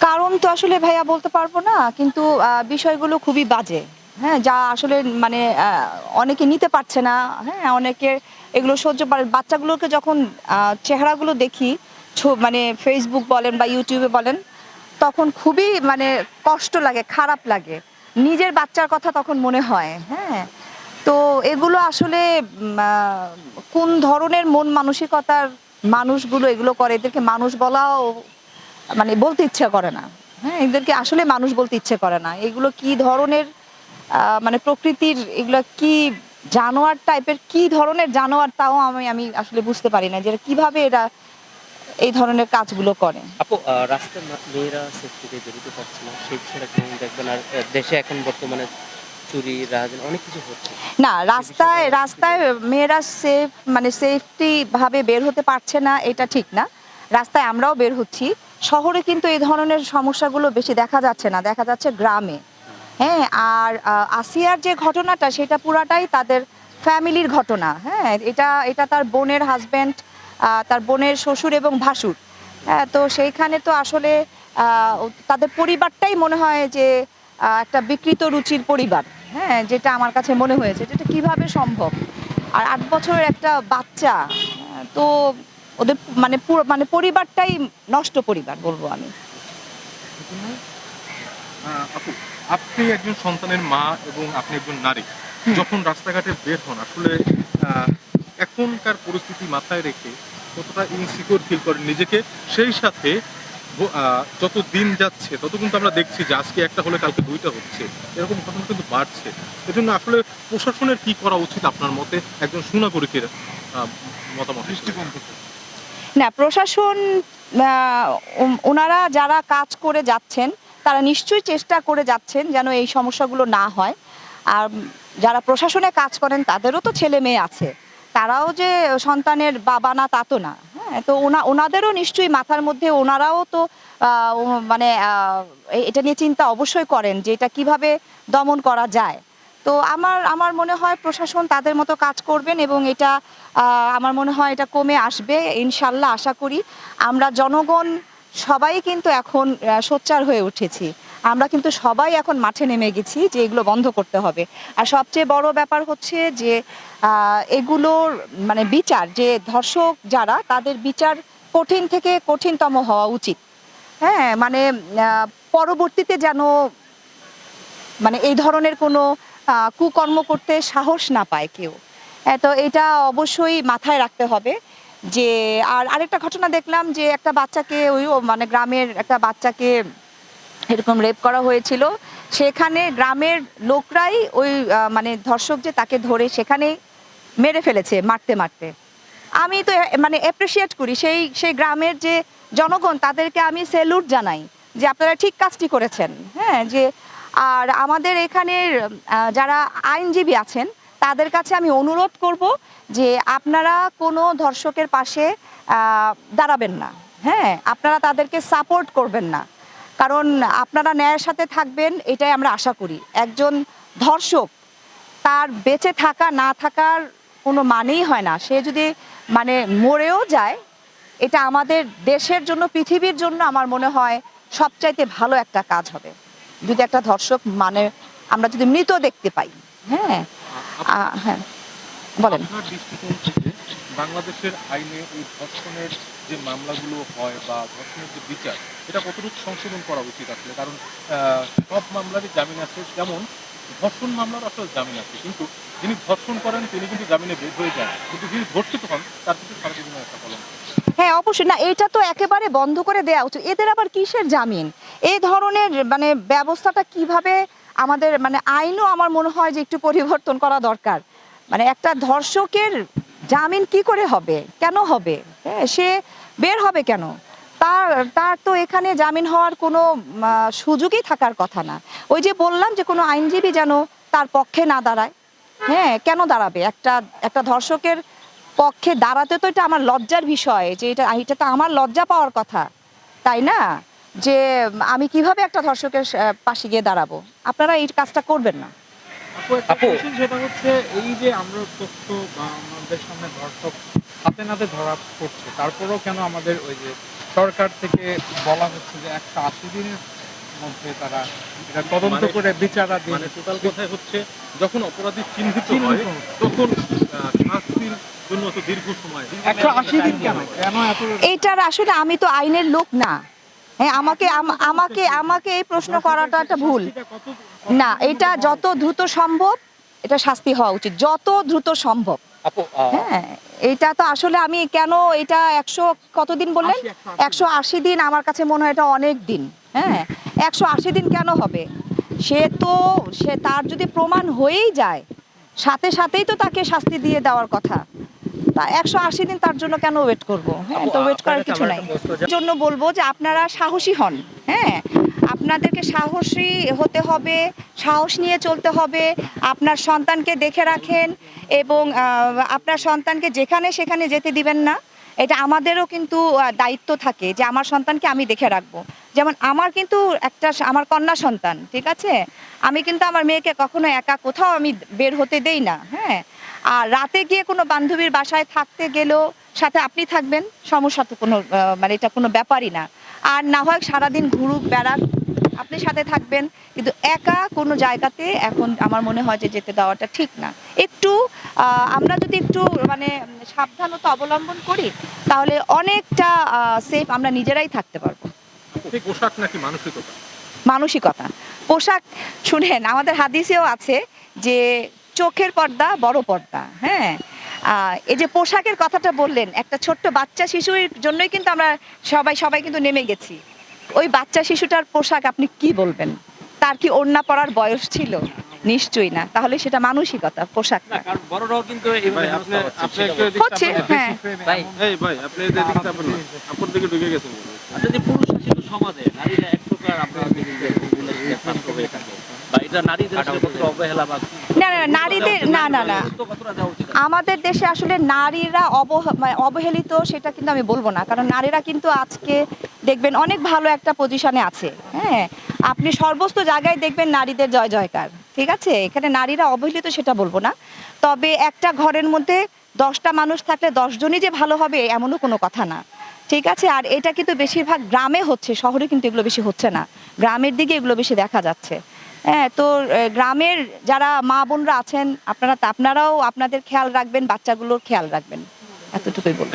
কারণ তো আসলে ভাইয়া বলতে পারব না, কিন্তু বিষয়গুলো খুবই বাজে। হ্যাঁ যা আসলে মানে অনেকে নিতে পারছে না হ্যাঁ অনেকে এগুলো সহ্য পারে বাচ্চাগুলোকে যখন চেহারাগুলো দেখি মানে ফেসবুক বলেন বা ইউটিউবে বলেন, তখন খুবই মানে কষ্ট লাগে, খারাপ লাগে। নিজের বাচ্চার কথা তখন মনে হয় হ্যাঁ। তো এগুলো আসলে কোন ধরনের মন মানসিকতার মানুষগুলো এগুলো করে? এদেরকে মানুষ বলাও মানে বলতে ইচ্ছা করে না। হ্যাঁ এদেরকে আসলে মানুষ বলতে ইচ্ছে করে না। এগুলো কি ধরনের মানে প্রকৃতির এগুলো কি জানোয়ার টাইপের কি ধরনের জানোয়ার তাও আমি আমি আসলে বুঝতে পারি না যে কীভাবে এরা এই ধরনের কাজগুলো করে। আপু রাস্তার মেয়েরা সেফটিতে বেরোতে পারছে না সেই বিষয়টা কেমন দেখবেন? আর দেশে এখন বর্তমানে চুরি রাহাজানি অনেক কিছু হচ্ছে। না রাস্তায় রাস্তায় মেয়েরা সেফ মানে সেফটি ভাবে বের হতে পারছে না এটা ঠিক না। রাস্তায় আমরাও বের হচ্ছি। শহরে কিন্তু এই ধরনের সমস্যাগুলো বেশি দেখা যাচ্ছে না, দেখা যাচ্ছে গ্রামে। হ্যাঁ আর আসিয়ার যে ঘটনাটা, সেটা পুরাটাই তাদের ফ্যামিলির ঘটনা। হ্যাঁ এটা এটা তার বোনের হাজব্যান্ড তার বোনের শ্বশুর এবং ভাসুর। হ্যাঁ তো সেইখানে তো আসলে তাদের পরিবারটাই মনে হয় যে একটা বিকৃত রুচির পরিবার। হ্যাঁ যেটা আমার কাছে মনে হয়েছে, যেটা কীভাবে সম্ভব? আর আট বছরের একটা বাচ্চা, তো ওদের মানে পুরো মানে পরিবারটাই নষ্ট পরিবার বলব আমি। আপু আপনি একজন সন্তানের মা এবং আপনি একজন নারী। যখন রাস্তাঘাটে বের হন আসলে এখনকার পরিস্থিতি মাথায় রেখে কতটা ইনসিকিউর ফিল করেন নিজেকে সেই সাথে যত দিন যাচ্ছে তত কিন্তু আমরা দেখছি যে আজকে একটা হলে কালকে দুইটা হচ্ছে। এরকম ঘটনা কিন্তু বাড়ছে। এজন্য আসলে প্রশাসনের কি করা উচিত আপনার মতে? একজন সুনাগরিকের মতামত দৃষ্টিকোণ থেকে না, প্রশাসন ওনারা যারা কাজ করে যাচ্ছেন, তারা নিশ্চয়ই চেষ্টা করে যাচ্ছেন যেন এই সমস্যাগুলো না হয়। আর যারা প্রশাসনে কাজ করেন, তাদেরও তো ছেলে মেয়ে আছে। তারাও যে সন্তানের বাবা না, তা তো না। হ্যাঁ তো ওনা ওনাদেরও নিশ্চয়ই মাথার মধ্যে ওনারাও তো মানে এটা নিয়ে চিন্তা অবশ্যই করেন যে এটা কীভাবে দমন করা যায়। তো আমার আমার মনে হয় প্রশাসন তাদের মতো কাজ করবেন এবং এটা আমার মনে হয় এটা কমে আসবে, ইনশাল্লাহ আশা করি। আমরা জনগণ সবাই কিন্তু এখন সোচ্চার হয়ে উঠেছি। আমরা কিন্তু সবাই এখন মাঠে নেমে গেছি যে এগুলো বন্ধ করতে হবে। আর সবচেয়ে বড় ব্যাপার হচ্ছে যে এগুলোর মানে বিচার, যে ধর্ষক যারা, তাদের বিচার কঠিন থেকে কঠিনতম হওয়া উচিত। হ্যাঁ মানে পরবর্তীতে যেন মানে এই ধরনের কোনো কুকর্ম করতে সাহস না পায় কেউ। তো এটা অবশ্যই মাথায় রাখতে হবে যে, আর আরেকটা ঘটনা দেখলাম যে, একটা বাচ্চাকে ওই মানে গ্রামের একটা বাচ্চাকে এরকম রেপ করা হয়েছিল। সেখানে গ্রামের লোকরাই ওই মানে ধর্ষক যে তাকে ধরে সেখানে মেরে ফেলেছে মারতে মারতে। আমি তো মানে অ্যাপ্রিসিয়েট করি, সেই সেই গ্রামের যে জনগণ তাদেরকে আমি সেলুট জানাই যে, আপনারা ঠিক কাজটি করেছেন। হ্যাঁ যে আর আমাদের এখানের যারা আইনজীবী আছেন, তাদের কাছে আমি অনুরোধ করব যে আপনারা কোনো ধর্ষকের পাশে দাঁড়াবেন না। হ্যাঁ আপনারা তাদেরকে সাপোর্ট করবেন না। কারণ আপনারা ন্যায়ের সাথে থাকবেন, এটাই আমরা আশা করি। একজন ধর্ষক, তার বেঁচে থাকা, না থাকার কোনো মানেই হয় না। সে যদি মানে মরেও যায়, এটা আমাদের দেশের জন্য, পৃথিবীর জন্য আমার মনে হয় সবচাইতে ভালো একটা কাজ হবে। যদি একটা ধর্ষক মানে আমরা যদি মৃত দেখতে পাই হ্যাঁ? হ্যাঁ। বলেন। বাংলাদেশের আইনে এই ধর্ষণের যে মামলাগুলো হয় বা ধর্ষণের যে বিচার, এটা কতটুকু সংশোধন করা উচিত আসলে? কারণ সব মামলারই জামিন আছে। যেমন, ধর্ষণ মামলার আসলে জামিন আছে। কিন্তু যিনি ধর্ষণ করেন, তিনি কিন্তু জামিনে বের হয়ে যান। কিন্তু যিনি ধর্ষিত হন, তার কিন্তু সারা একটা কলম হ্যাঁ অবশ্যই। না, এটা তো একেবারে বন্ধ করে দেওয়া উচিত। এদের আবার কিসের জামিন? এই ধরনের মানে ব্যবস্থাটা কীভাবে আমাদের মানে আইনও আমার মনে হয় যে একটু পরিবর্তন করা দরকার। মানে একটা ধর্ষকের জামিন কি করে হবে? কেন হবে? হ্যাঁ সে বের হবে কেন? তার তার তো এখানে জামিন হওয়ার কোনো সুযোগই থাকার কথা না। ওই যে বললাম যে কোনো আইনজীবী যেন তার পক্ষে না দাঁড়ায়। হ্যাঁ কেন দাঁড়াবে? একটা একটা ধর্ষকের পক্ষে দাঁড়াতে তো এটা আমার লজ্জার বিষয় যে এটা এটা তো আমার লজ্জা পাওয়ার কথা তাই না? যে আমি কীভাবে একটা ধর্ষকের পাশে গিয়ে দাঁড়াবো? আপনারা এই কাজটা করবেন না। আপু সেটা হচ্ছে এই যে আমরা তথ্য বা আমাদের সামনে ধর্ষক হাতে নাতে ধরা পড়ছে তারপরেও কেন আমাদের ওই যে সরকার থেকে বলা হচ্ছে যে একশো আশি দিনের মধ্যে তারা এটা তদন্ত মানে- করে বিচারাধীন মানে টোটাল কথায় হচ্ছে যখন অপরাধী চিহ্নিত হয়। তখন শাস্তির এইটার আসলে আমি তো আইনের লোক না। হ্যাঁ আমাকে আমাকে আমাকে এই প্রশ্ন করাটা একটা ভুল। না এটা যত দ্রুত সম্ভব এটা শাস্তি হওয়া উচিত। যত দ্রুত সম্ভব। হ্যাঁ এটা তো আসলে আমি কেন এটা একশো কতদিন বললেন? একশো আশি দিন আমার কাছে মনে হয় এটা অনেক দিন। হ্যাঁ একশো আশি দিন কেন হবে? সে তো সে তার যদি প্রমাণ হয়েই যায় সাথে সাথেই তো তাকে শাস্তি দিয়ে দেওয়ার কথা। তা একশো আশি দিন তার জন্য কেন ওয়েট করব? হ্যাঁ তো ওয়েট করার কিছু নাই। জন্য বলব যে আপনারা সাহসী হন হ্যাঁ? আপনাদেরকে সাহসী হতে হবে সাহস নিয়ে চলতে হবে আপনার সন্তানকে দেখে রাখেন এবং আপনার সন্তানকে যেখানে সেখানে যেতে দিবেন না। এটা আমাদেরও কিন্তু দায়িত্ব থাকে যে আমার সন্তানকে আমি দেখে রাখব। যেমন আমার কিন্তু একটা আমার কন্যা সন্তান ঠিক আছে? আমি কিন্তু আমার মেয়েকে কখনো একা কোথাও আমি বের হতে দেই না হ্যাঁ? আর রাতে গিয়ে কোনো বান্ধবীর বাসায় থাকতে গেলেও সাথে আপনি থাকবেন? সমস্যা তো কোনো মানে এটা কোনো ব্যাপারই না। আর না হয় সারাদিন ঘুরুক বেড়াক আপনি সাথে থাকবেন কিন্তু একা কোনো জায়গাতে এখন আমার মনে হয় যে যেতে দেওয়াটা ঠিক না। একটু আমরা যদি একটু মানে সাবধানতা অবলম্বন করি তাহলে অনেকটা সেফ আমরা নিজেরাই থাকতে পারব। পোশাক নাকি মানসিকতা? মানসিকতা। পোশাক শুনেন আমাদের হাদিসেও আছে যে চোখের পর্দা বড় পর্দা হ্যাঁ? এই যে পোশাকের কথাটা বললেন একটা ছোট্ট বাচ্চা শিশুর জন্যই কিন্তু আমরা সবাই সবাই কিন্তু নেমে গেছি। ওই বাচ্চা শিশুটার পোশাক আপনি কি বলবেন? তার কি ওড়না পরার বয়স ছিল? নিশ্চয়ই না। তাহলে সেটা মানসিকতা পোশাকটা বড়রাও কিন্তু ভাই, এইভাবে আপনি- আপনি একটু সেটা- এদিকটা হচ্ছে, হ্যাঁ। ভাই, ভাই আপনি এদিকে তাকাবেন না আপুর দিকে ঢুকে গেছেন। আপনার পুরুষ সমাজে নারীরা এক প্রকার আপনার না না না, নারীদের আমাদের দেশে আসলে নারীরা অবহ মানে অবহেলিত সেটা কিন্তু আমি বলব না। কারণ নারীরা কিন্তু আজকে দেখবেন অনেক ভালো একটা পজিশনে আছে। হ্যাঁ? আপনি সর্বস্ত জায়গায় দেখবেন নারীদের জয় জয়কার। ঠিক আছে? এখানে নারীরা অবহেলিত সেটা বলব না। তবে একটা ঘরের মধ্যে দশটা মানুষ থাকলে দশজনই যে ভালো হবে এমনও কোনো কথা না। ঠিক আছে? আর এটা কিন্তু বেশিরভাগ গ্রামে হচ্ছে শহরে কিন্তু এগুলো বেশি হচ্ছে না। গ্রামের দিকে এগুলো বেশি দেখা যাচ্ছে। হ্যাঁ তো গ্রামের যারা মা বোনরা আছেন, আপনারা, আপনারাও আপনাদের খেয়াল রাখবেন, বাচ্চাগুলোর খেয়াল রাখবেন। এতটুকুই বলব।